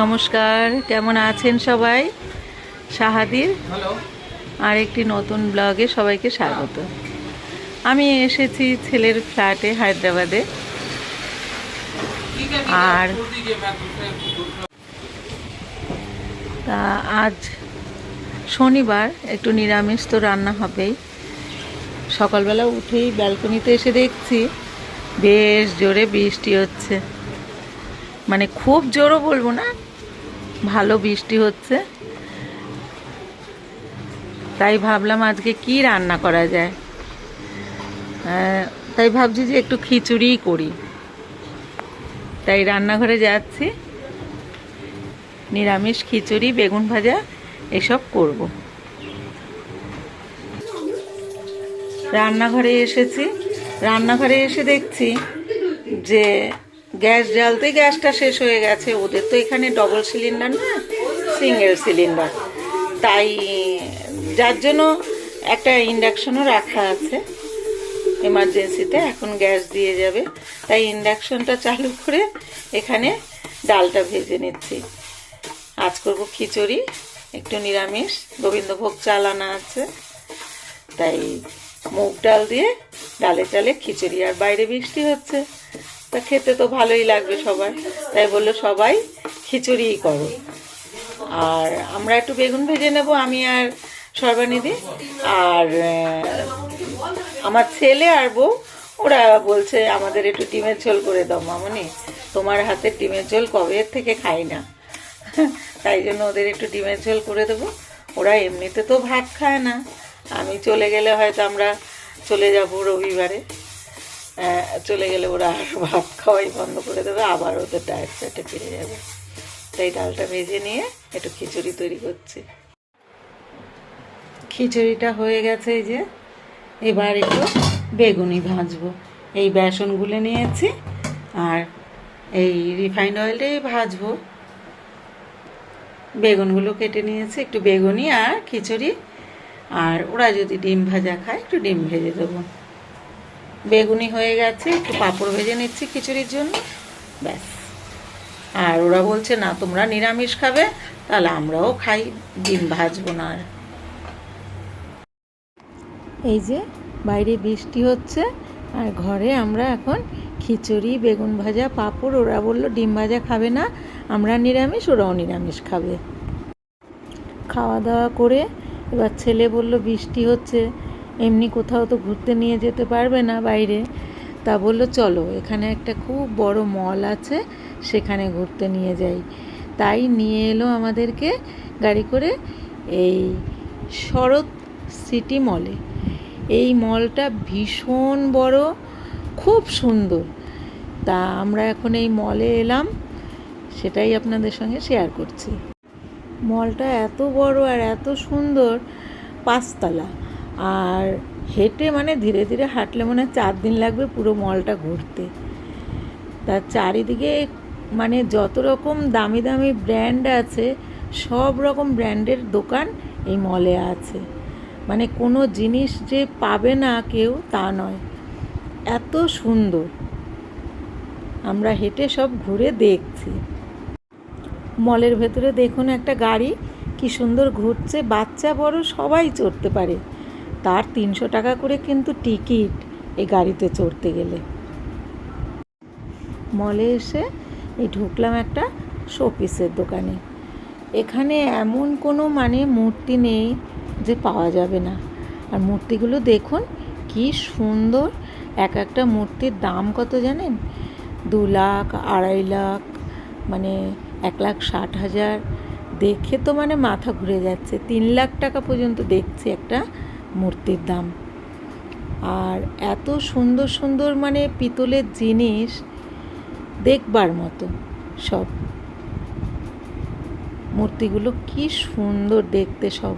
নমস্কার কেমন আছেন সবাই? সাহাদির? আর একটি নতুন ব্লগে সবাইকে স্বাগত। আমি এসেছি ছেলের ফ্ল্যাটে হায়দ্রাবাদে। আর তা আজ শনিবার একটু নিরামিষ তো রান্না হবেই। সকালবেলা উঠেই ব্যালকনিতে এসে দেখছি বেশ জোরে বৃষ্টি হচ্ছে। মানে খুব জোরও বলব না, ভালো বৃষ্টি হচ্ছে। তাই ভাবলাম আজকে কি রান্না করা যায়। তাই ভাবছি যে একটু খিচুড়িই করি। তাই রান্নাঘরে যাচ্ছি। নিরামিষ খিচুড়ি, বেগুন ভাজা, এসব করব। রান্নাঘরে এসেছি। রান্নাঘরে এসে দেখছি যে গ্যাস জ্বালতে গ্যাসটা শেষ হয়ে গেছে। ওদের তো এখানে ডবল সিলিন্ডার না সিঙ্গেল সিলিন্ডার তাই, যার জন্য একটা ইন্ডাকশনও রাখা আছে। এমার্জেন্সিতে এখন গ্যাস দিয়ে যাবে। তাই ইন্ডাকশনটা চালু করে এখানে ডালটা ভেজে নিচ্ছি। আজ করব খিচুড়ি, একটু নিরামিষ। গোবিন্দভোগ চাল আনা আছে। তাই মুগ ডাল দিয়ে ডালে চালে খিচুড়ি। আর বাইরে বৃষ্টি হচ্ছে। তা খেতে তো ভালোই লাগবে সবার। তাই বলল, সবাই খিচুড়িই করো। আর আমরা একটু বেগুন ভেজে নেব, আমি আর সর্বানিধি। আর আমার ছেলে আর বউ, ওরা বলছে, আমাদের একটু ডিমের ঝোল করে দাও মামনি। তোমার হাতের ডিমের ঝোল কবে থেকে খাই না। তাই জন্য ওদের একটু ডিমের ঝোল করে দেবো। ওরা এমনিতে তো ভাত খায় না। আমি চলে গেলে হয়তো আমরা চলে যাব রবিবারে। চলে গেলে ওরা আর ভাত খাওয়াই বন্ধ করে দেবে, আবার ওদের ডায়েট ফ্যাটে ফিরে যাবে। তাই ডালটা ভেজে নিয়ে একটু খিচুড়ি তৈরি করছি। খিচুড়িটা হয়ে গেছে এই যে, এবার একটু বেগুনি ভাজবো। এই বেসন গুলে নিয়েছি, আর এই রিফাইন্ড অয়েলটাই ভাজবো। বেগুনগুলো কেটে নিয়েছি, একটু বেগুনি আর খিচুড়ি। আর ওরা যদি ডিম ভাজা খায়, একটু ডিম ভেজে দেবো। বেগুনি হয়ে গেছে, একটু পাঁপড় ভেজে নিচ্ছি খিচুড়ির জন্য, ব্যাস। আর ওরা বলছে, না, তোমরা নিরামিষ খাবে, তাহলে আমরাও খাই, ডিম ভাজবো না আর। এই যে, বাইরে বৃষ্টি হচ্ছে, আর ঘরে আমরা এখন খিচুড়ি, বেগুন ভাজা, পাঁপড়, ওরা বলল, ডিম ভাজা খাবে না, আমরা নিরামিষ, ওরাও নিরামিষ খাবে। খাওয়া দাওয়া করে, এবার ছেলে বলল, বৃষ্টি হচ্ছে। এমনি কোথাও তো ঘুরতে নিয়ে যেতে পারবে না বাইরে। তা বলল, চলো, এখানে একটা খুব বড় মল আছে, সেখানে ঘুরতে নিয়ে যাই। তাই নিয়ে এলো আমাদেরকে গাড়ি করে এই শরৎ সিটি মলে। এই মলটা ভীষণ বড়, খুব সুন্দর। তা আমরা এখন এই মলে এলাম, সেটাই আপনাদের সঙ্গে শেয়ার করছি। মলটা এত বড় আর এত সুন্দর, পাঁচতলা। আর হেঁটে মানে ধীরে ধীরে হাঁটলে মনে হয় চার দিন লাগবে পুরো মলটা ঘুরতে। তার চারিদিকে মানে যত রকম দামি দামি ব্র্যান্ড আছে, সব রকম ব্র্যান্ডের দোকান এই মলে আছে। মানে কোনো জিনিস যে পাবে না কেউ তা নয়। এত সুন্দর। আমরা হেঁটে সব ঘুরে দেখছি। মলের ভেতরে দেখুন একটা গাড়ি, কি সুন্দর ঘুরছে। বাচ্চা, বড় সবাই চড়তে পারে। তার তিনশো টাকা করে কিন্তু টিকিট এই গাড়িতে চড়তে গেলে। মলে এসে এই ঢুকলাম একটা শোপিসের দোকানে। এখানে এমন কোনো মানে মূর্তি নেই যে পাওয়া যাবে না। আর মূর্তিগুলো দেখুন, কি সুন্দর। এক একটা মূর্তির দাম কত জানেন? দু লাখ, আড়াই লাখ মানে এক লাখ ষাট হাজার। দেখে তো মানে মাথা ঘুরে যাচ্ছে। তিন লাখ টাকা পর্যন্ত দেখছি একটা মূর্তির দাম। আর এত সুন্দর সুন্দর মানে পিতলের জিনিস দেখবার মতো সব। মূর্তিগুলো কি সুন্দর দেখতে সব।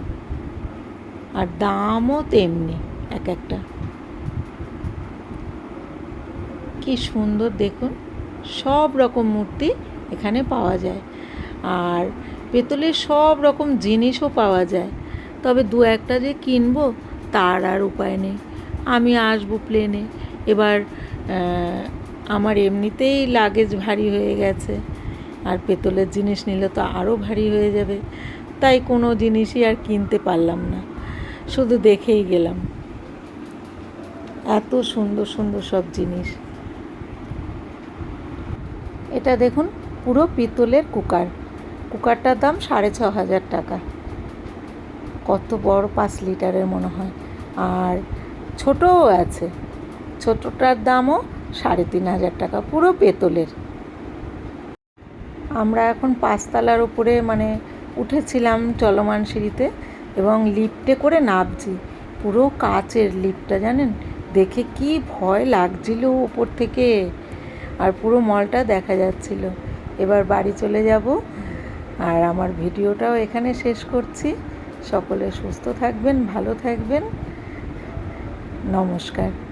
আর দামও তেমনি এক একটা। কি সুন্দর দেখুন, সব রকম মূর্তি এখানে পাওয়া যায়। আর পেতলের সব রকম জিনিসও পাওয়া যায়। তবে দু একটা যে কিনবো তার আর উপায় নেই। আমি আসব প্লেনে এবার আমার এমনিতেই লাগেজ ভারী হয়ে গেছে। আর পেতলের জিনিস নিলে তো আরও ভারী হয়ে যাবে। তাই কোনো জিনিসই আর কিনতে পারলাম না। শুধু দেখেই গেলাম। এত সুন্দর সুন্দর সব জিনিস। এটা দেখুন, পুরো পিতলের কুকার। কুকারটার দাম সাড়ে ছ হাজার টাকা। কত বড় পাঁচ লিটারের মনে হয়। আর ছোটও আছে। ছোটটার দামও সাড়ে তিন হাজার টাকা, পুরো পেতলের। আমরা এখন পাঁচতলার উপরে মানে উঠেছিলাম চলমান সিঁড়িতে এবং লিফটে করে নামছি। পুরো কাচের লিফটটা, জানেন? দেখে কি ভয় লাগছিল উপর থেকে। আর পুরো মলটা দেখা যাচ্ছিল। এবার বাড়ি চলে যাব। আর আমার ভিডিওটাও এখানে শেষ করছি। সকলে সুস্থ থাকবেন, ভালো থাকবেন। নমস্কার।